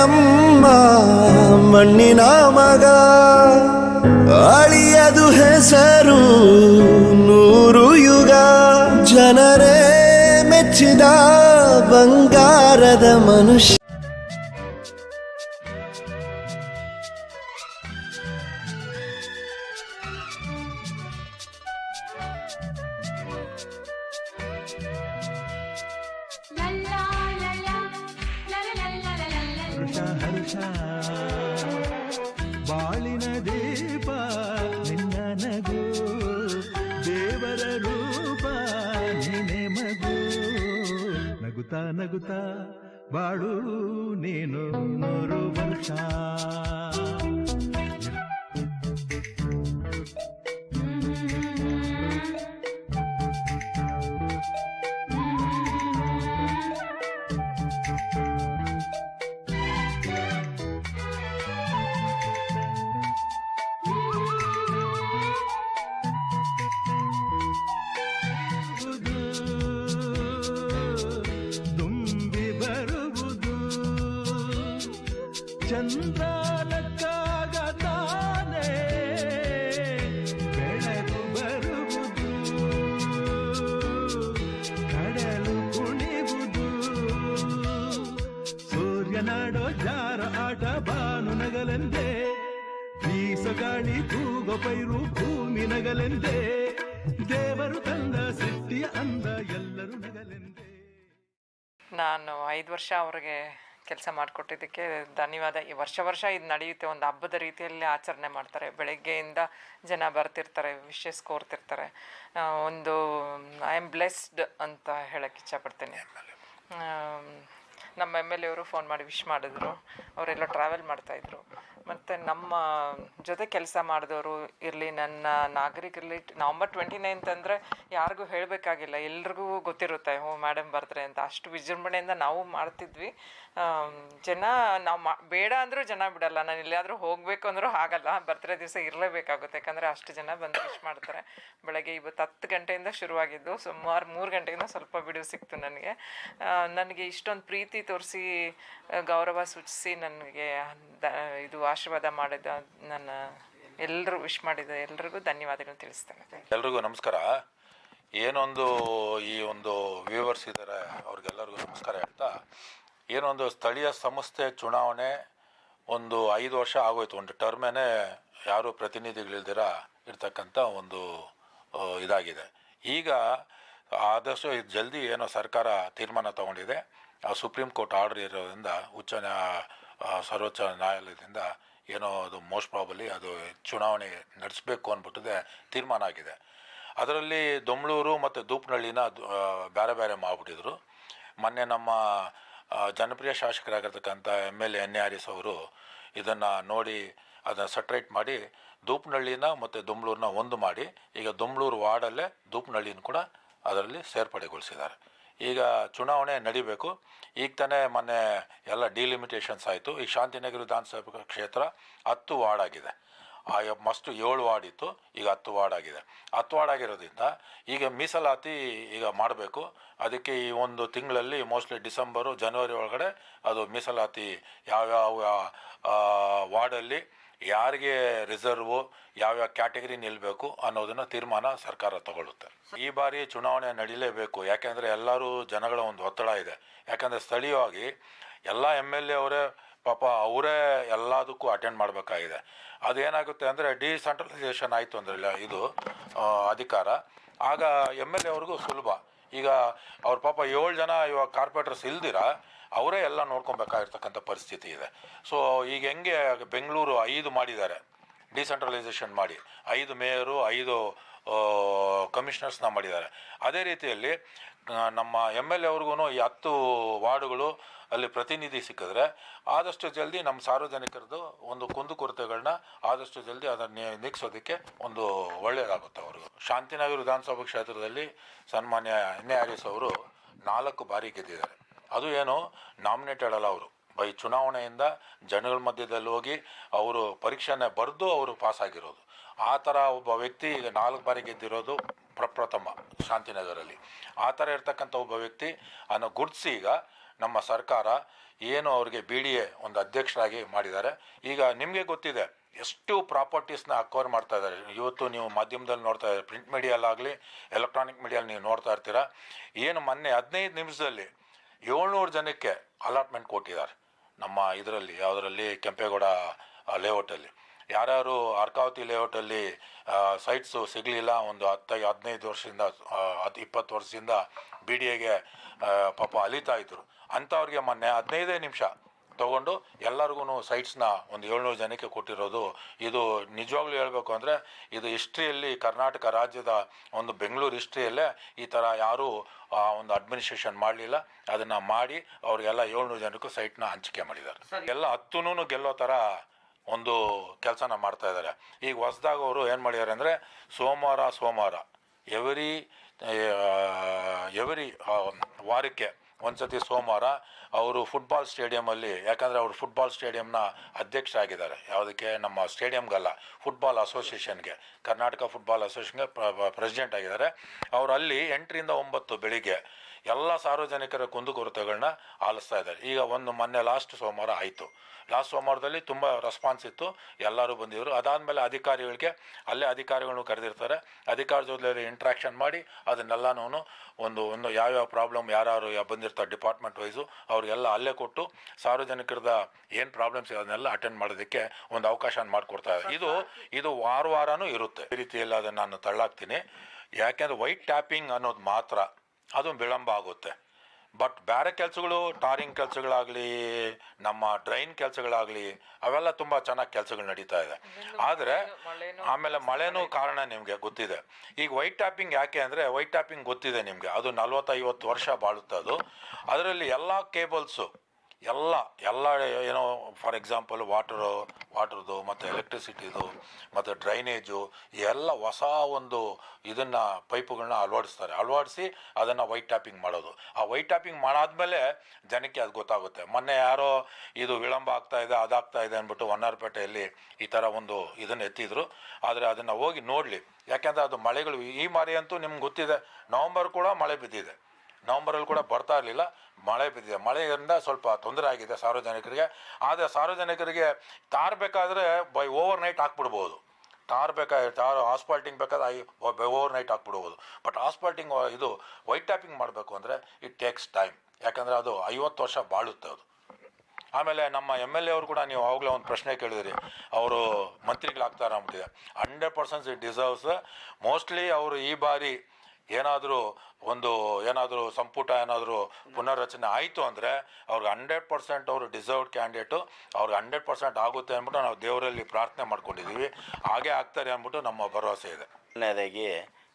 ನಮ್ಮ ಮಣ್ಣಿನ ಮಗ. ಅಳಿಯದು ಹೆಸರು ನೂರು ಯುಗ. ಜನರೇ ಮೆಚ್ಚಿದ ಬಂಗಾರದ ಮನುಷ್ಯ. ಬಾಳಿನ ದೀಪ ನಿನ್ನ ನಗು. ದೇವರ ರೂಪ ನೀನೆ ಮಗು. ನಗುತ್ತಾ ನಗುತ್ತಾ ಬಾಳು ನೀನು ನೂರು ವರ್ಷ. ಚಂದ್ರನಕ್ಕಾಗ ತಾನೇ ಬೆಳಕು ಬರುವುದು, ಕಡಲು ಕುಣಿವುದು. ಸೂರ್ಯನಾಡೋ ಜಾರ ಆಟ ಬಾನು ನಗಲೆಂದೇ. ಬೀಸಗಾಳಿ ತೂಗೋ ಪೈರು ಭೂಮಿ ನಗಲೆಂದೇ. ದೇವರು ತಂದ ಸೃಷ್ಟಿಯ ಅಂದ ಎಲ್ಲರೂ ನಗಲೆಂದೇ. ನಾನು ಐದು ವರ್ಷ ಅವ್ರಿಗೆ ಕೆಲಸ ಮಾಡಿಕೊಟ್ಟಿದ್ದಕ್ಕೆ ಧನ್ಯವಾದ. ಈ ವರ್ಷ ವರ್ಷ ಇದು ನಡೆಯುತ್ತೆ ಒಂದು ಹಬ್ಬದ ರೀತಿಯಲ್ಲಿ ಆಚರಣೆ ಮಾಡ್ತಾರೆ. ಬೆಳಗ್ಗೆಯಿಂದ ಜನ ಬರ್ತಿರ್ತಾರೆ ವಿಶೇಷ ಕೋರ್ತಿರ್ತಾರೆ. ಒಂದು ಐ ಆಮ್ ಬ್ಲೆಸ್ಡ್ ಅಂತ ಹೇಳಕ್ಕೆ ಇಷ್ಟಪಡ್ತೀನಿ ಆಮ್, ನಮ್ಮ ಎಂ ಎಲ್ ಎವರು ಫೋನ್ ಮಾಡಿ ವಿಶ್ ಮಾಡಿದ್ರು. ಅವರೆಲ್ಲ ಟ್ರಾವೆಲ್ ಮಾಡ್ತಾಯಿದ್ರು ಮತ್ತು ನಮ್ಮ ಜೊತೆ ಕೆಲಸ ಮಾಡಿದವರು ಇರಲಿ, ನನ್ನ ನಾಗರಿಕರಲ್ಲಿ ನವಂಬರ್ ಟ್ವೆಂಟಿ ನೈನ್ತ್ ಅಂದರೆ ಯಾರಿಗೂ ಹೇಳಬೇಕಾಗಿಲ್ಲ. ಎಲ್ರಿಗೂ ಗೊತ್ತಿರುತ್ತೆ ಹ್ಞೂ ಮೇಡಮ್ ಬರ್ತಾರೆ ಅಂತ. ಅಷ್ಟು ವಿಜೃಂಭಣೆಯಿಂದ ನಾವು ಮಾಡ್ತಿದ್ವಿ. ಜನ ನಾವು ಮಾ, ಬೇಡ ಅಂದರೂ ಜನ ಬಿಡಲ್ಲ. ನಾನು ಎಲ್ಲಿಯಾದರೂ ಹೋಗಬೇಕು ಅಂದರೂ ಆಗಲ್ಲ. ಬರ್ತಾರೆ ದಿವಸ ಇರಲೇಬೇಕಾಗುತ್ತೆ. ಯಾಕಂದರೆ ಅಷ್ಟು ಜನ ಬಂದು ವಿಶ್ ಮಾಡ್ತಾರೆ. ಬೆಳಗ್ಗೆ ಇವತ್ತು ಹತ್ತು ಗಂಟೆಯಿಂದ ಶುರುವಾಗಿದ್ದು. ಸುಮಾರು ಮೂರು ಗಂಟೆಯಿಂದ ಸ್ವಲ್ಪ ಬಿಡುವು ಸಿಕ್ತು ನನಗೆ. ನನಗೆ ಇಷ್ಟೊಂದು ಪ್ರೀತಿ ತೋರಿಸಿ ಗೌರವ ಸೂಚಿಸಿ ನನಗೆ ಇದು ಆಶೀರ್ವಾದ ಮಾಡಿದ ನನ್ನ ಎಲ್ಲರೂ ವಿಶ್ ಮಾಡಿದ ಎಲ್ರಿಗೂ ಧನ್ಯವಾದಗಳು ತಿಳಿಸ್ತೇನೆ. ಎಲ್ರಿಗೂ ನಮಸ್ಕಾರ. ಏನೊಂದು ಈ ಒಂದು ವ್ಯೂವರ್ಸ್ ಇದ್ದಾರೆ ಅವ್ರಿಗೆಲ್ಲರಿಗೂ ನಮಸ್ಕಾರ ಹೇಳ್ತಾ, ಏನೊಂದು ಸ್ಥಳೀಯ ಸಂಸ್ಥೆ ಚುನಾವಣೆ ಒಂದು ಐದು ವರ್ಷ ಆಗೋಯ್ತು. ಒಂದು ಟರ್ಮೇನೆ ಯಾರು ಪ್ರತಿನಿಧಿಗಳಿಲ್ದಿರ ಇರ್ತಕ್ಕಂಥ ಒಂದು ಇದಾಗಿದೆ. ಈಗ ಆದಷ್ಟು ಜಲ್ದಿ ಏನೋ ಸರ್ಕಾರ ತೀರ್ಮಾನ ತಗೊಂಡಿದೆ. ಆ ಸುಪ್ರೀಂ ಕೋರ್ಟ್ ಆರ್ಡರ್ ಇರೋದ್ರಿಂದ ಉಚ್ಚ ನ್ಯಾ- ಸರ್ವೋಚ್ಚ ನ್ಯಾಯಾಲಯದಿಂದ ಏನೋ ಅದು ಮೋಸ್ಟ್ ಪ್ರಾಬಲಿ ಅದು ಚುನಾವಣೆ ನಡೆಸಬೇಕು ಅಂದ್ಬಿಟ್ಟಿದೆ ತೀರ್ಮಾನ ಆಗಿದೆ. ಅದರಲ್ಲಿ ದೊಮ್ಳೂರು ಮತ್ತು ದೂಪ್ನಹಳ್ಳಿನ ದು- ಆ, ಬೇರೆ ಬೇರೆ ಮಾಡಿಬಿಟ್ಟಿದ್ರು. ಮೊನ್ನೆ ನಮ್ಮ ಜನಪ್ರಿಯ ಶಾಸಕರಾಗಿರ್ತಕ್ಕಂಥ M L A N A S ಅವರು ಇದನ್ನು ನೋಡಿ ಅದನ್ನು ಸಟ್ರೇಟ್ ಮಾಡಿ ದೂಪ್ನಹಳ್ಳಿನ ಮತ್ತು ದೊಮ್ಳೂರನ್ನ ಒಂದು ಮಾಡಿ ಈಗ ದೊಮ್ಳೂರು ವಾರ್ಡಲ್ಲೇ ದೂಪ್ನಹಳ್ಳಿನ ಕೂಡ ಅದರಲ್ಲಿ ಸೇರ್ಪಡೆಗೊಳಿಸಿದ್ದಾರೆ. ಈಗ ಚುನಾವಣೆ ನಡಿಬೇಕು. ಈಗ ತಾನೇ ಮೊನ್ನೆ ಎಲ್ಲ ಡಿಲಿಮಿಟೇಷನ್ಸ್ ಆಯಿತು. ಈ ಶಾಂತಿನಗರ ವಿಧಾನಸಭಾ ಕ್ಷೇತ್ರ ಹತ್ತು ವಾರ್ಡ್ ಆಗಿದೆ ಆ ಮಸ್ತು ಏಳು ವಾರ್ಡ್ ಇತ್ತು. ಈಗ ಹತ್ತು ವಾರ್ಡ್ ಆಗಿದೆ ಹತ್ತು ವಾರ್ಡ್ ಆಗಿರೋದ್ರಿಂದ ಈಗ ಮೀಸಲಾತಿ ಈಗ ಮಾಡಬೇಕು. ಅದಕ್ಕೆ ಈ ಒಂದು ತಿಂಗಳಲ್ಲಿ ಮೋಸ್ಟ್ಲಿ ಡಿಸೆಂಬರು, ಜನವರಿ ಒಳಗಡೆ ಅದು ಮೀಸಲಾತಿ ಯಾವ್ಯಾವ ವಾರ್ಡಲ್ಲಿ ಯಾರಿಗೆ ರಿಸರ್ವು ಯಾವ್ಯಾವ ಕ್ಯಾಟಗರಿ ನಿಲ್ಲಬೇಕು ಅನ್ನೋದನ್ನ ತೀರ್ಮಾನ ಸರ್ಕಾರ ತಗೊಳ್ಳುತ್ತೆ. ಈ ಬಾರಿ ಚುನಾವಣೆ ನಡೀಲೇಬೇಕು. ಯಾಕೆಂದರೆ ಎಲ್ಲರೂ ಜನಗಳ ಒಂದು ಒತ್ತಡ ಇದೆ. ಯಾಕಂದರೆ ಸ್ಥಳೀಯವಾಗಿ ಎಲ್ಲ ಎಂ ಎಲ್ ಎ ಅವರೇ ಪಾಪ ಅವರೇ ಎಲ್ಲದಕ್ಕೂ ಅಟೆಂಡ್ ಮಾಡಬೇಕಾಗಿದೆ. ಅದೇನಾಗುತ್ತೆ ಅಂದರೆ ಡಿಸೆಂಟ್ರಲೈಸೇಷನ್ ಆಯಿತು ಅಂದರೆ ಇದು ಅಧಿಕಾರ. ಆಗ ಎಂ ಎಲ್ ಎ ಅವ್ರಿಗೂ ಸುಲಭ. ಈಗ ಅವ್ರ ಪಾಪ ಏಳು ಜನ ಇವಾಗ ಕಾರ್ಪೊರೇಟರ್ಸ್ ಇಲ್ದಿರ ಅವರೇ ಎಲ್ಲ ನೋಡ್ಕೊಬೇಕಾಗಿರ್ತಕ್ಕಂಥ ಪರಿಸ್ಥಿತಿ ಇದೆ. ಸೊ ಈಗ ಹೆಂಗೆ ಬೆಂಗಳೂರು ಐದು ಮಾಡಿದ್ದಾರೆ. ಡಿಸೆಂಟ್ರಲೈಸೇಷನ್ ಮಾಡಿ. ಐದು ಮೇಯರು, ಐದು ಕಮಿಷನರ್ಸ್ನ ಮಾಡಿದ್ದಾರೆ. ಅದೇ ರೀತಿಯಲ್ಲಿ ನಮ್ಮ ಎಂ ಎಲ್ ಎ ಅವ್ರಿಗೂ ಈ ಹತ್ತು ವಾರ್ಡುಗಳು ಅಲ್ಲಿ ಪ್ರತಿನಿಧಿ ಸಿಕ್ಕಿದ್ರೆ ಆದಷ್ಟು ಜಲ್ದಿ ನಮ್ಮ ಸಾರ್ವಜನಿಕರದ್ದು ಒಂದು ಕುಂದುಕೊರತೆಗಳನ್ನ ಆದಷ್ಟು ಜಲ್ದಿ ಅದನ್ನು ನೀಗಿಸೋದಕ್ಕೆ ಒಂದು ಒಳ್ಳೆಯದಾಗುತ್ತೆ ಅವ್ರಿಗೆ. ಶಾಂತಿನಗರ ವಿಧಾನಸಭಾ ಕ್ಷೇತ್ರದಲ್ಲಿ ಸನ್ಮಾನ್ಯ ಎನ್ ಎ ಹರೀಶ್ ಅವರು ನಾಲ್ಕು ಬಾರಿ ಗೆದ್ದಿದ್ದಾರೆ. ಅದು ಏನು ನಾಮಿನೇಟೆಡ್ ಅಲ್ಲ ಅವರು. ಬೈ ಚುನಾವಣೆಯಿಂದ ಜನಗಳ ಮಧ್ಯದಲ್ಲಿ ಹೋಗಿ ಅವರು ಪರೀಕ್ಷೆನ ಬರೆದು ಅವರು ಪಾಸ್ ಆಗಿರೋದು. ಆ ಥರ ಒಬ್ಬ ವ್ಯಕ್ತಿ ಈಗ ನಾಲ್ಕು ಬಾರಿ ಗೆದ್ದಿರೋದು ಪ್ರಪ್ರಥಮ ಶಾಂತಿನಗರಲ್ಲಿ. ಆ ಥರ ಇರ್ತಕ್ಕಂಥ ಒಬ್ಬ ವ್ಯಕ್ತಿ ಅನ್ನು ಗುರುತಿಸಿ ಈಗ ನಮ್ಮ ಸರ್ಕಾರ ಏನು ಅವರಿಗೆ ಬಿ ಡಿ ಎ ಒಂದು ಅಧ್ಯಕ್ಷರಾಗಿ ಮಾಡಿದ್ದಾರೆ. ಈಗ ನಿಮಗೆ ಗೊತ್ತಿದೆ ಎಷ್ಟು ಪ್ರಾಪರ್ಟೀಸ್ನ ಅಕ್ವೈರ್ ಮಾಡ್ತಾ ಇದ್ದಾರೆ. ಇವತ್ತು ನೀವು ಮಾಧ್ಯಮದಲ್ಲಿ ನೋಡ್ತಾ ಇದ್ದಾರೆ, ಪ್ರಿಂಟ್ ಮೀಡಿಯಲ್ಲಾಗಲಿ ಎಲೆಕ್ಟ್ರಾನಿಕ್ ಮೀಡಿಯಲ್ಲಿ ನೀವು ನೋಡ್ತಾ ಇರ್ತೀರ. ಏನು ಮೊನ್ನೆ ಹದಿನೈದು ನಿಮಿಷದಲ್ಲಿ ಏಳ್ನೂರು ಜನಕ್ಕೆ ಅಲಾಟ್ಮೆಂಟ್ ಕೊಟ್ಟಿದ್ದಾರೆ. ನಮ್ಮ ಇದರಲ್ಲಿ, ಯಾವುದರಲ್ಲಿ ಕೆಂಪೇಗೌಡ ಲೇಔಟಲ್ಲಿ ಯಾರ್ಯಾರು ಅರ್ಕಾವತಿ ಲೇಔಟಲ್ಲಿ ಸೈಟ್ಸು ಸಿಗಲಿಲ್ಲ, ಒಂದು ಹತ್ತೈ ಹದಿನೈದು ವರ್ಷದಿಂದ ಹತ್ತು ಇಪ್ಪತ್ತು ವರ್ಷದಿಂದ ಬಿ ಡಿ ಎಗೆ ಪಾಪ ಅಲಿತಾ ಇದ್ದರು ಅಂಥವ್ರಿಗೆ ಮೊನ್ನೆ ಹದಿನೈದೇ ನಿಮಿಷ ತೊಗೊಂಡು ಎಲ್ಲರಿಗೂ ಸೈಟ್ಸ್ನ ಒಂದು ಏಳ್ನೂರು ಜನಕ್ಕೆ ಕೊಟ್ಟಿರೋದು. ಇದು ನಿಜವಾಗ್ಲೂ ಹೇಳಬೇಕು ಅಂದರೆ ಇದು ಹಿಸ್ಟ್ರಿಯಲ್ಲಿ ಕರ್ನಾಟಕ ರಾಜ್ಯದ ಒಂದು ಬೆಂಗಳೂರು ಹಿಸ್ಟ್ರಿಯಲ್ಲೇ ಈ ಥರ ಯಾರೂ ಆ ಒಂದು ಅಡ್ಮಿನಿಸ್ಟ್ರೇಷನ್ ಮಾಡಲಿಲ್ಲ. ಅದನ್ನು ಮಾಡಿ ಅವ್ರಿಗೆಲ್ಲ ಏಳ್ನೂರು ಜನಕ್ಕೂ ಸೈಟ್ನ ಹಂಚಿಕೆ ಮಾಡಿದ್ದಾರೆ. ಎಲ್ಲ ಹತ್ತೂ ಗೆಲ್ಲೋ ಥರ ಒಂದು ಕೆಲಸನ ಮಾಡ್ತಾ ಇದ್ದಾರೆ. ಈಗ ಹೊಸ್ದಾಗ ಅವರು ಏನು ಮಾಡಿದ್ದಾರೆ ಅಂದರೆ ಸೋಮವಾರ ಸೋಮವಾರ ಎವರಿ ಎವರಿ ವಾರಕ್ಕೆ ಒಂದ್ಸತಿ ಸೋಮವಾರ ಅವರು ಫುಟ್ಬಾಲ್ ಸ್ಟೇಡಿಯಮಲ್ಲಿ ಯಾಕಂದರೆ ಅವರು ಫುಟ್ಬಾಲ್ ಸ್ಟೇಡಿಯಂನ ಅಧ್ಯಕ್ಷರಾಗಿದ್ದಾರೆ. ಯಾವುದಕ್ಕೆ? ನಮ್ಮ ಸ್ಟೇಡಿಯಮ್ಗಲ್ಲ ಫುಟ್ಬಾಲ್ ಅಸೋಸಿಯೇಷನ್ಗೆ ಕರ್ನಾಟಕ ಫುಟ್ಬಾಲ್ ಅಸೋಸಿಯೇಷನ್ಗೆ ಪ್ರೆಸಿಡೆಂಟ್ ಆಗಿದ್ದಾರೆ. ಅವರು ಅಲ್ಲಿ ಎಂಟರಿಂದ ಒಂಬತ್ತು ಬೆಳಿಗ್ಗೆ ಎಲ್ಲ ಸಾರ್ವಜನಿಕರ ಕುಂದುಕೊರತೆಗಳನ್ನ ಆಲಿಸ್ತಾ ಇದ್ದಾರೆ. ಈಗ ಒಂದು ಮೊನ್ನೆ ಲಾಸ್ಟ್ ಸೋಮವಾರ ಆಯಿತು. ಲಾಸ್ಟ್ ಸೋಮವಾರದಲ್ಲಿ ತುಂಬ ರೆಸ್ಪಾನ್ಸ್ ಇತ್ತು. ಎಲ್ಲರೂ ಬಂದಿದ್ದರು ಅದಾದಮೇಲೆ ಅಧಿಕಾರಿಗಳಿಗೆ, ಅಲ್ಲೇ ಅಧಿಕಾರಿಗಳನ್ನು ಕರೆದಿರ್ತಾರೆ. ಅಧಿಕಾರಿ ಜೊತೆ ಇಂಟ್ರಾಕ್ಷನ್ ಮಾಡಿ ಅದನ್ನೆಲ್ಲನೂ ಒಂದು ಒಂದು ಯಾವ್ಯಾವ ಪ್ರಾಬ್ಲಮ್ ಯಾರು ಬಂದಿರ್ತಾರೆ ಡಿಪಾರ್ಟ್ಮೆಂಟ್ ವೈಸು ಅವ್ರಿಗೆಲ್ಲ ಅಲ್ಲೇ ಕೊಟ್ಟು ಸಾರ್ವಜನಿಕರದ ಏನು ಪ್ರಾಬ್ಲಮ್ಸ್ ಅದನ್ನೆಲ್ಲ ಅಟೆಂಡ್ ಮಾಡೋದಕ್ಕೆ ಒಂದು ಅವಕಾಶ ಮಾಡಿಕೊಡ್ತಾ ಇದೆ ಇದು ಇದು ವಾರ ವಾರನೂ ಇರುತ್ತೆ. ಈ ರೀತಿಯಲ್ಲಿ ಅದನ್ನು ನಾನು ತಳ್ಳಾಕ್ತೀನಿ. ಯಾಕೆಂದರೆ ವೈಟ್ ಟ್ಯಾಪಿಂಗ್ ಅನ್ನೋದು ಮಾತ್ರ ಅದು ವಿಳಂಬ ಆಗುತ್ತೆ. ಬಟ್ ಬೇರೆ ಕೆಲಸಗಳು ಟಾರಿಂಗ್ ಕೆಲಸಗಳಾಗಲಿ ನಮ್ಮ ಡ್ರೈನ್ ಕೆಲಸಗಳಾಗಲಿ ಅವೆಲ್ಲ ತುಂಬ ಚೆನ್ನಾಗಿ ಕೆಲಸಗಳು ನಡೀತಾ ಇದೆ. ಆದರೆ ಆಮೇಲೆ ಮಳೆನೂ ಕಾರಣ ನಿಮಗೆ ಗೊತ್ತಿದೆ. ಈಗ ವೈಟ್ ಟ್ಯಾಪಿಂಗ್ ಯಾಕೆ ಅಂದರೆ ವೈಟ್ ಟ್ಯಾಪಿಂಗ್ ಗೊತ್ತಿದೆ ನಿಮಗೆ. ಅದು ನಲ್ವತ್ತೈವತ್ತು ವರ್ಷ ಬಾಳುತ್ತೆ ಅದು. ಅದರಲ್ಲಿ ಎಲ್ಲ ಕೇಬಲ್ಸು ಎಲ್ಲ ಎಲ್ಲ ಏನೋ ಫಾರ್ ಎಕ್ಸಾಂಪಲ್ ವಾಟರು ವಾಟರ್ದು ಮತ್ತು ಎಲೆಕ್ಟ್ರಿಸಿಟಿದು ಮತ್ತು ಡ್ರೈನೇಜು ಎಲ್ಲ ಹೊಸ ಒಂದು ಇದನ್ನು ಪೈಪುಗಳನ್ನ ಅಳವಡಿಸ್ತಾರೆ. ಅಳವಡಿಸಿ ಅದನ್ನು ವೈಟ್ ಟ್ಯಾಪಿಂಗ್ ಮಾಡೋದು. ಆ ವೈಟ್ ಟ್ಯಾಪಿಂಗ್ ಮಾಡಾದ್ಮೇಲೆ ಜನಕ್ಕೆ ಅದು ಗೊತ್ತಾಗುತ್ತೆ. ಮೊನ್ನೆ ಯಾರೋ ಇದು ವಿಳಂಬ ಆಗ್ತಾ ಇದೆ, ಅದಾಗ್ತಾ ಇದೆ ಅಂದ್ಬಿಟ್ಟು ಹೊನ್ನಾರಪೇಟೆಯಲ್ಲಿ ಈ ಥರ ಒಂದು ಇದನ್ನು ಎತ್ತಿದ್ರು. ಆದರೆ ಅದನ್ನು ಹೋಗಿ ನೋಡಲಿ. ಯಾಕೆಂದರೆ ಅದು ಮಳೆಗಳು, ಈ ಮಾರಿ ಅಂತೂ ನಿಮ್ಗೆ ಗೊತ್ತಿದೆ, ನವಂಬರ್ ಕೂಡ ಮಳೆ ಬಿದ್ದಿದೆ. ನವಂಬರಲ್ಲಿ ಕೂಡ ಬರ್ತಾ ಇರಲಿಲ್ಲ. ಮಳೆ ಬಿದ್ದಿದೆ. ಮಳೆಯಿಂದ ಸ್ವಲ್ಪ ತೊಂದರೆ ಆಗಿದೆ ಸಾರ್ವಜನಿಕರಿಗೆ. ಆದರೆ ಸಾರ್ವಜನಿಕರಿಗೆ ತಾರ್ ಬೇಕಾದರೆ ಬೈ ಓವರ್ ನೈಟ್ ಹಾಕ್ಬಿಡ್ಬೋದು. ತಾರ್ ಬೇಕಾದ್ರೆ ತಾರ್ ಆಸ್ಪಾಲ್ಟಿಂಗ್ ಬೇಕಾದ್ರೆ ಐ ಓವರ್ ನೈಟ್ ಹಾಕ್ಬಿಡ್ಬೋದು. ಬಟ್ ಆಸ್ಪಾಲ್ಟಿಂಗ್ ಇದು ವೈಟ್ ಟ್ಯಾಪಿಂಗ್ ಮಾಡಬೇಕು ಅಂದರೆ ಇಟ್ ಟೇಕ್ಸ್ ಟೈಮ್. ಯಾಕಂದರೆ ಅದು ಐವತ್ತು ವರ್ಷ ಬಾಳುತ್ತೆ ಅದು. ಆಮೇಲೆ ನಮ್ಮ ಎಂ ಎಲ್ ಎ ಅವರು ಕೂಡ ನೀವು ಆವಾಗಲೇ ಒಂದು ಪ್ರಶ್ನೆ ಕೇಳಿದಿರಿ. ಅವರು ಮಂತ್ರಿಗಳಾಗ್ತಾರೆ ಅಂತಿದೆ hundred percent it deserves. Mostly ಅವರು ಈ ಬಾರಿ ಏನಾದರೂ ಒಂದು ಏನಾದರೂ ಸಂಪುಟ ಏನಾದರೂ ಪುನರ್ರಚನೆ ಆಯಿತು ಅಂದರೆ ಅವ್ರಿಗೆ ಹಂಡ್ರೆಡ್ ಪರ್ಸೆಂಟ್ ಅವರು ಡಿಸರ್ವ್ಡ್ ಕ್ಯಾಂಡಿಡೇಟು ಅವ್ರಿಗೆ ಹಂಡ್ರೆಡ್ ಪರ್ಸೆಂಟ್ ಆಗುತ್ತೆ ಅಂದ್ಬಿಟ್ಟು ನಾವು ದೇವರಲ್ಲಿ ಪ್ರಾರ್ಥನೆ ಮಾಡ್ಕೊಂಡಿದ್ದೀವಿ ಹಾಗೆ ಆಗ್ತಾರೆ ಅಂದ್ಬಿಟ್ಟು ನಮ್ಮ ಭರವಸೆ ಇದೆ. ಮೊದಲನೇದಾಗಿ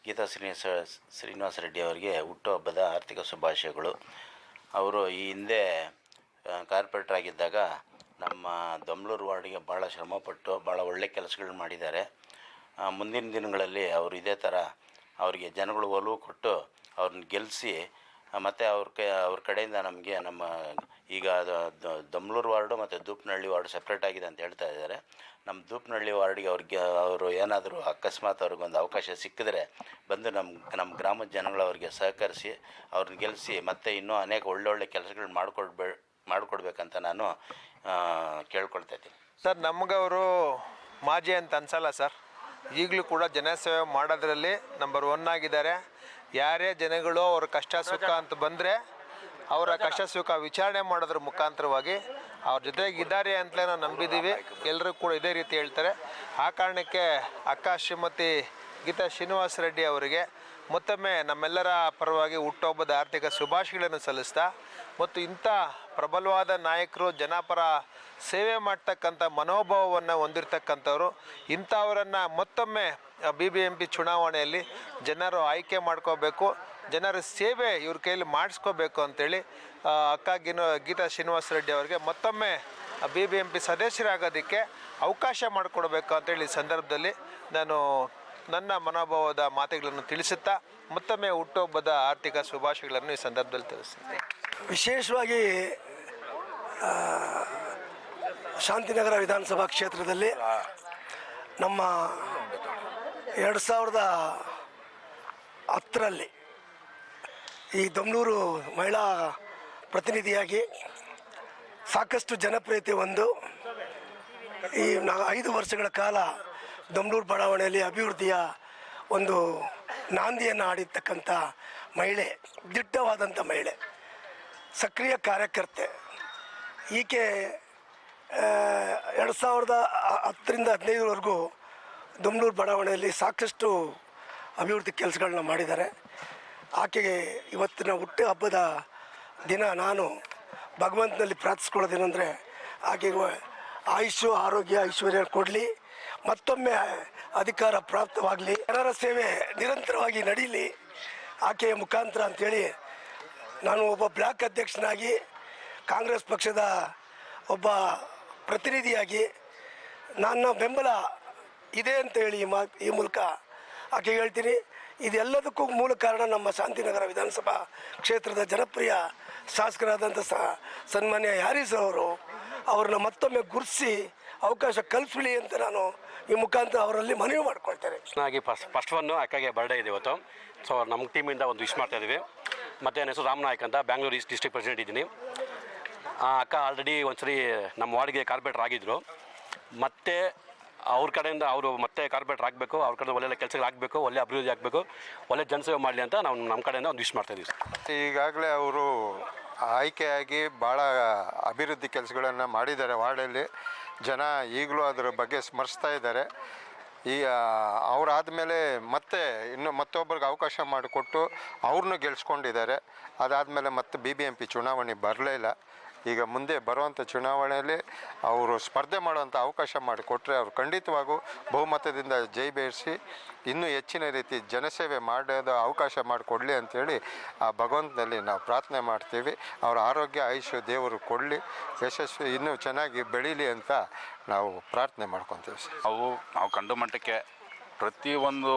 ಗೀತಾ ಶ್ರೀನಿವಾಸ ಶ್ರೀನಿವಾಸ ರೆಡ್ಡಿ ಅವರಿಗೆ ಹುಟ್ಟುಹಬ್ಬದ ಆರ್ಥಿಕ ಶುಭಾಶಯಗಳು. ಅವರು ಈ ಹಿಂದೆ ಕಾರ್ಪೊರೇಟರ್ ಆಗಿದ್ದಾಗ ನಮ್ಮ ದೊಮ್ಲೂರು ವಾರ್ಡಿಗೆ ಭಾಳ ಶ್ರಮಪಟ್ಟು ಭಾಳ ಒಳ್ಳೆ ಕೆಲಸಗಳನ್ನ ಮಾಡಿದ್ದಾರೆ. ಮುಂದಿನ ದಿನಗಳಲ್ಲಿ ಅವರು ಇದೇ ಥರ ಅವರಿಗೆ ಜನಗಳು ಒಲವು ಕೊಟ್ಟು ಅವ್ರನ್ನ ಗೆಲ್ಲಿಸಿ ಮತ್ತು ಅವ್ರ ಕ, ಅವ್ರ ಕಡೆಯಿಂದ ನಮಗೆ ನಮ್ಮ ಈಗ ದಮ್ಲೂರು ವಾರ್ಡು ಮತ್ತು ದೂಪ್ನಹಳ್ಳಿ ವಾರ್ಡ್ ಸಪ್ರೇಟ್ ಆಗಿದೆ ಅಂತ ಹೇಳ್ತಾ ಇದ್ದಾರೆ. ನಮ್ಮ ದೂಪ್ನಹಳ್ಳಿ ವಾರ್ಡಿಗೆ ಅವ್ರಿಗೆ, ಅವರು ಏನಾದರೂ ಅಕಸ್ಮಾತ್ ಅವ್ರಿಗೊಂದು ಅವಕಾಶ ಸಿಕ್ಕಿದ್ರೆ ಬಂದು ನಮ್ಮ ನಮ್ಮ ಗ್ರಾಮದ ಜನಗಳು ಅವ್ರಿಗೆ ಸಹಕರಿಸಿ ಅವ್ರನ್ನ ಗೆಲ್ಲಿಸಿ ಮತ್ತು ಇನ್ನೂ ಅನೇಕ ಒಳ್ಳೊಳ್ಳೆ ಕೆಲಸಗಳು ಮಾಡಿಕೊಡ್ಬೇ ಮಾಡಿಕೊಡ್ಬೇಕಂತ ನಾನು ಕೇಳ್ಕೊಳ್ತಾ ಇದ್ದೀನಿ. ಸರ್, ನಮಗವರು ಮಾಜಿ ಅಂತ ಅನ್ಸಲ್ಲ ಸರ್? ಈಗಲೂ ಕೂಡ ಜನಸೇವೆ ಮಾಡೋದ್ರಲ್ಲಿ ನಂಬರ್ ಒನ್ ಆಗಿದ್ದಾರೆ. ಯಾರೇ ಜನಗಳು ಅವ್ರ ಕಷ್ಟ ಸುಖ ಅಂತ ಬಂದರೆ ಅವರ ಕಷ್ಟ ಸುಖ ವಿಚಾರಣೆ ಮಾಡೋದ್ರ ಮುಖಾಂತರವಾಗಿ ಅವ್ರ ಜೊತೆಗೆ ಇದ್ದಾರೆ ಅಂತಲೇ ನಾವು ನಂಬಿದ್ದೀವಿ ಎಲ್ಲರೂ ಕೂಡ ಇದೇ ರೀತಿ ಹೇಳ್ತಾರೆ. ಆ ಕಾರಣಕ್ಕೆ ಅಕ್ಕ ಶ್ರೀಮತಿ ಗೀತಾ ಶ್ರೀನಿವಾಸ ರೆಡ್ಡಿ ಅವರಿಗೆ ಮತ್ತೊಮ್ಮೆ ನಮ್ಮೆಲ್ಲರ ಪರವಾಗಿ ಹುಟ್ಟುಹಬ್ಬದ ಆರ್ಥಿಕ ಶುಭಾಶಯಗಳನ್ನು ಸಲ್ಲಿಸ್ತಾ ಮತ್ತು ಇಂಥ ಪ್ರಬಲವಾದ ನಾಯಕರು ಜನಪರ ಸೇವೆ ಮಾಡ್ತಕ್ಕಂಥ ಮನೋಭಾವವನ್ನು ಹೊಂದಿರತಕ್ಕಂಥವ್ರು ಇಂಥವರನ್ನು ಮತ್ತೊಮ್ಮೆ ಬಿ ಬಿ ಎಂ ಪಿ ಚುನಾವಣೆಯಲ್ಲಿ ಜನರು ಆಯ್ಕೆ ಮಾಡ್ಕೋಬೇಕು ಜನರ ಸೇವೆ ಇವ್ರ ಕೈಯಲ್ಲಿ ಮಾಡಿಸ್ಕೋಬೇಕು ಅಂತೇಳಿ ಆ, ಅಕ್ಕ ಗಿನ ಗೀತಾ ಶ್ರೀನಿವಾಸ ರೆಡ್ಡಿ ಅವರಿಗೆ ಮತ್ತೊಮ್ಮೆ ಬಿ ಬಿ ಎಂ ಪಿ ಸದಸ್ಯರಾಗೋದಕ್ಕೆ ಅವಕಾಶ ಮಾಡಿಕೊಡ್ಬೇಕು ಅಂತೇಳಿ ಸಂದರ್ಭದಲ್ಲಿ ನಾನು ನನ್ನ ಮನೋಭಾವದ ಮಾತುಗಳನ್ನು ತಿಳಿಸುತ್ತಾ ಮತ್ತೊಮ್ಮೆ ಹುಟ್ಟುಹಬ್ಬದ ಆರ್ಥಿಕ ಶುಭಾಶಯಗಳನ್ನು ಈ ಸಂದರ್ಭದಲ್ಲಿ ತಿಳಿಸುತ್ತೆ ವಿಶೇಷವಾಗಿ ಶಾಂತಿನಗರ ವಿಧಾನಸಭಾ ಕ್ಷೇತ್ರದಲ್ಲಿ ನಮ್ಮ ಎರಡು ಸಾವಿರದ ಹತ್ತರಲ್ಲಿ ಈ ದಮ್ನೂರು ಮಹಿಳಾ ಪ್ರತಿನಿಧಿಯಾಗಿ ಸಾಕಷ್ಟು ಜನಪ್ರಿಯತೆ ಹೊಂದು ಈ ನಾ ಐದು ವರ್ಷಗಳ ಕಾಲ ದಮ್ನೂರು ಬಡಾವಣೆಯಲ್ಲಿ ಅಭಿವೃದ್ಧಿಯ ಒಂದು ನಾಂದಿಯನ್ನು ಆಡಿರ್ತಕ್ಕಂಥ ಮಹಿಳೆ, ದಿಟ್ಟವಾದಂಥ ಮಹಿಳೆ, ಸಕ್ರಿಯ ಕಾರ್ಯಕರ್ತೆ. ಈಕೆ ಎರಡು ಸಾವಿರದ ಹತ್ತರಿಂದ ಹದಿನೈದರವರೆಗೂ ದೊಮ್ಲೂರು ಬಡಾವಣೆಯಲ್ಲಿ ಸಾಕಷ್ಟು ಅಭಿವೃದ್ಧಿ ಕೆಲಸಗಳನ್ನ ಮಾಡಿದ್ದಾರೆ. ಆಕೆಗೆ ಇವತ್ತಿನ ಹುಟ್ಟು ಹಬ್ಬದ ದಿನ ನಾನು ಭಗವಂತನಲ್ಲಿ ಪ್ರಾರ್ಥಿಸ್ಕೊಳ್ಳೋದೇನೆಂದರೆ, ಆಕೆಗೆ ಆಯುಷು, ಆರೋಗ್ಯ, ಐಶ್ವರ್ಯ ಕೊಡಲಿ. ಮತ್ತೊಮ್ಮೆ ಅಧಿಕಾರ ಪ್ರಾಪ್ತವಾಗಲಿ. ಜನರ ಸೇವೆ ನಿರಂತರವಾಗಿ ನಡೀಲಿ. ಆಕೆಯ ಮುಖಾಂತರ ಅಂಥೇಳಿ ನಾನು ಒಬ್ಬ ಬ್ಲಾಕ್ ಅಧ್ಯಕ್ಷನಾಗಿ, ಕಾಂಗ್ರೆಸ್ ಪಕ್ಷದ ಒಬ್ಬ ಪ್ರತಿನಿಧಿಯಾಗಿ ನನ್ನ ಬೆಂಬಲ ಇದೆ ಅಂತ ಹೇಳಿ ಈ ಮಾ, ಈ ಮೂಲಕ ಆಕೆ ಹೇಳ್ತೀನಿ. ಇದೆಲ್ಲದಕ್ಕೂ ಮೂಲ ಕಾರಣ ನಮ್ಮ ಶಾಂತಿನಗರ ವಿಧಾನಸಭಾ ಕ್ಷೇತ್ರದ ಜನಪ್ರಿಯ ಶಾಸಕರಾದಂಥ ಸನ್ಮಾನ್ಯ ಹ್ಯಾರಿಸ್ ಅವರು ಅವ್ರನ್ನ ಮತ್ತೊಮ್ಮೆ ಗುರುಸಿ ಅವಕಾಶ ಕಲ್ಪಿಸಲಿ ಅಂತ ನಾನು ಈ ಮುಖಾಂತರ ಅವರಲ್ಲಿ ಮನವಿ ಮಾಡ್ಕೊಳ್ತೇನೆ. ಚೆನ್ನಾಗಿ ಫಸ್ಟ್ ಫಸ್ಟ್ ಒನ್ ಅಕ್ಕಗೆ ಬರ್ಡೇ ಇದೆ ಇವತ್ತು. ಸೊ ನಮ್ಮ ಟೀಮಿಂದ ಒಂದು ವಿಶ್ ಮಾಡ್ತಾ ಇದ್ದೀವಿ. ಮತ್ತು ನನ್ನ ಹೆಸರು ರಾಮನಾಯಕ್ ಅಂತ ಬ್ಯಾಂಗ್ಳೂರು ಈಸ್ಟ್ ಡಿಸ್ಟ್ರಿಕ್ಟ್ ಪ್ರೆಸಿಡೆಂಟ್ ಇದ್ದೀನಿ. ಆ ಅಕ್ಕ ಆಲ್ರೆಡಿ ಒಂದ್ಸರಿ ನಮ್ಮ ವಾರ್ಡ್ಗೆ ಕಾರ್ಪೊರೇಟರ್ ಆಗಿದ್ದರು ಮತ್ತೆ ಅವ್ರ ಕಡೆಯಿಂದ ಅವರು ಮತ್ತೆ ಕಾರ್ಪೊರೇಟರ್ ಆಗಬೇಕು ಅವ್ರ ಕಡೆ ಒಳ್ಳೆ ಕೆಲಸಗಳು ಆಗಬೇಕು ಒಳ್ಳೆ ಅಭಿವೃದ್ಧಿ ಆಗಬೇಕು ಒಳ್ಳೆ ಜನಸೇವೆ ಮಾಡಲಿ ಅಂತ ನಾವು ನಮ್ಮ ಕಡೆಯಿಂದ ಒಂದು ವಿಶ್ ಮಾಡ್ತಾ ಇದ್ದೀವಿ. ಈಗಾಗಲೇ ಅವರು ಆಯ್ಕೆಯಾಗಿ ಭಾಳ ಅಭಿವೃದ್ಧಿ ಕೆಲಸಗಳನ್ನು ಮಾಡಿದ್ದಾರೆ. ವಾರ್ಡಲ್ಲಿ ಜನ ಈಗಲೂ ಅದರ ಬಗ್ಗೆ ಸ್ಮರಿಸ್ತಾ ಇದ್ದಾರೆ. ಈಗ ಅವರಾದಮೇಲೆ ಮತ್ತೆ ಇನ್ನು ಮತ್ತೊಬ್ಬರಿಗೆ ಅವಕಾಶ ಮಾಡಿಕೊಟ್ಟು ಅವ್ರನ್ನೂ ಗೆಲ್ಸ್ಕೊಂಡಿದ್ದಾರೆ. ಅದಾದಮೇಲೆ ಮತ್ತೆ ಬಿ ಬಿ ಎಂ ಪಿ ಚುನಾವಣೆ ಬರಲೇ ಇಲ್ಲ. ಈಗ ಮುಂದೆ ಬರುವಂಥ ಚುನಾವಣೆಯಲ್ಲಿ ಅವರು ಸ್ಪರ್ಧೆ ಮಾಡುವಂಥ ಅವಕಾಶ ಮಾಡಿಕೊಟ್ರೆ ಅವರು ಖಂಡಿತವಾಗೂ ಬಹುಮತದಿಂದ ಜೈ ಬೇರಿಸಿ ಇನ್ನೂ ಹೆಚ್ಚಿನ ರೀತಿ ಜನಸೇವೆ ಮಾಡೋದು ಅವಕಾಶ ಮಾಡಿಕೊಡ್ಲಿ ಅಂಥೇಳಿ ಆ ಭಗವಂತನಲ್ಲಿ ನಾವು ಪ್ರಾರ್ಥನೆ ಮಾಡ್ತೀವಿ. ಅವರ ಆರೋಗ್ಯ, ಆಯುಷ್ಯ ದೇವರು ಕೊಡಲಿ, ಯಶಸ್ವಿ, ಇನ್ನೂ ಚೆನ್ನಾಗಿ ಬೆಳೀಲಿ ಅಂತ ನಾವು ಪ್ರಾರ್ಥನೆ ಮಾಡ್ಕೊತೀವಿ ಸರ್. ಅವು ನಾವು ಕಂಡು ಮಟ್ಟಕ್ಕೆ ಪ್ರತಿಯೊಂದು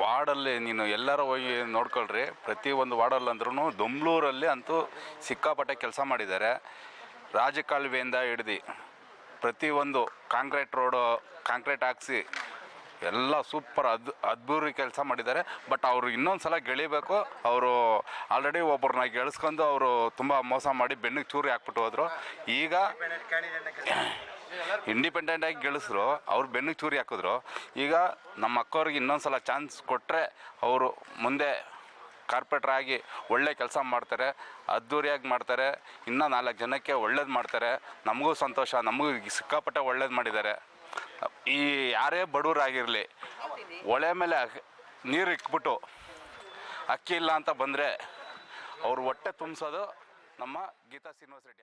ವಾರ್ಡಲ್ಲಿ ನೀನು ಎಲ್ಲರೂ ಹೋಗಿ ನೋಡ್ಕೊಳ್ರಿ. ಪ್ರತಿ ಒಂದು ಅಂದ್ರೂ ದೊಂಬ್ಳೂರಲ್ಲಿ ಅಂತೂ ಸಿಕ್ಕಾಪಟ್ಟೆ ಕೆಲಸ ಮಾಡಿದ್ದಾರೆ. ರಾಜಕಾಲುವೆಯಿಂದ ಹಿಡ್ದು ಪ್ರತಿಯೊಂದು ಕಾಂಕ್ರೀಟ್ ರೋಡು, ಕಾಂಕ್ರೀಟ್ ಹಾಕ್ಸಿ ಎಲ್ಲ ಸೂಪರ್ ಅದ್ ಅದ್ಭುರಿ ಕೆಲಸ ಮಾಡಿದ್ದಾರೆ. ಬಟ್ ಅವರು ಇನ್ನೊಂದು ಸಲ ಗೆಳಿಬೇಕು. ಅವರು ಆಲ್ರೆಡಿ ಒಬ್ಬರನ್ನ ಗೆಳಿಸ್ಕೊಂಡು ಅವರು ತುಂಬ ಮೋಸ ಮಾಡಿ ಬೆನ್ನಿಗೆ ಚೂರಿ ಹಾಕ್ಬಿಟ್ಟು ಹೋದರು. ಈಗ ಇಂಡಿಪೆಂಡೆಂಟ್ ಆಗಿ ಗೆಲ್ಲಿಸ್ರು ಅವ್ರು ಬೆನ್ನಿಗೆ ಚೂರಿ ಹಾಕಿದ್ರು. ಈಗ ನಮ್ಮ ಅಕ್ಕವ್ರಿಗೆ ಇನ್ನೊಂದು ಸಲ ಚಾನ್ಸ್ ಕೊಟ್ಟರೆ ಅವರು ಮುಂದೆ ಕಾರ್ಪೊರೇಟರ್ ಆಗಿ ಒಳ್ಳೆ ಕೆಲಸ ಮಾಡ್ತಾರೆ, ಅದ್ದೂರಿಯಾಗಿ ಮಾಡ್ತಾರೆ, ಇನ್ನೂ ನಾಲ್ಕು ಜನಕ್ಕೆ ಒಳ್ಳೇದು ಮಾಡ್ತಾರೆ. ನಮಗೂ ಸಂತೋಷ, ನಮಗೂ ಸಿಕ್ಕಾಪಟ್ಟೆ ಒಳ್ಳೇದು ಮಾಡಿದ್ದಾರೆ. ಈ ಯಾರೇ ಬಡವರಾಗಿರಲಿ, ಒಳೆ ಮೇಲೆ ನೀರು ಇಕ್ಬಿಟ್ಟು ಅಕ್ಕಿ ಇಲ್ಲ ಅಂತ ಬಂದರೆ ಅವರು ಹೊಟ್ಟೆ ತುಂಬಿಸೋದು ನಮ್ಮ ಗೀತಾ ಶ್ರೀನಿವಾಸ ರೆಡ್ಡಿ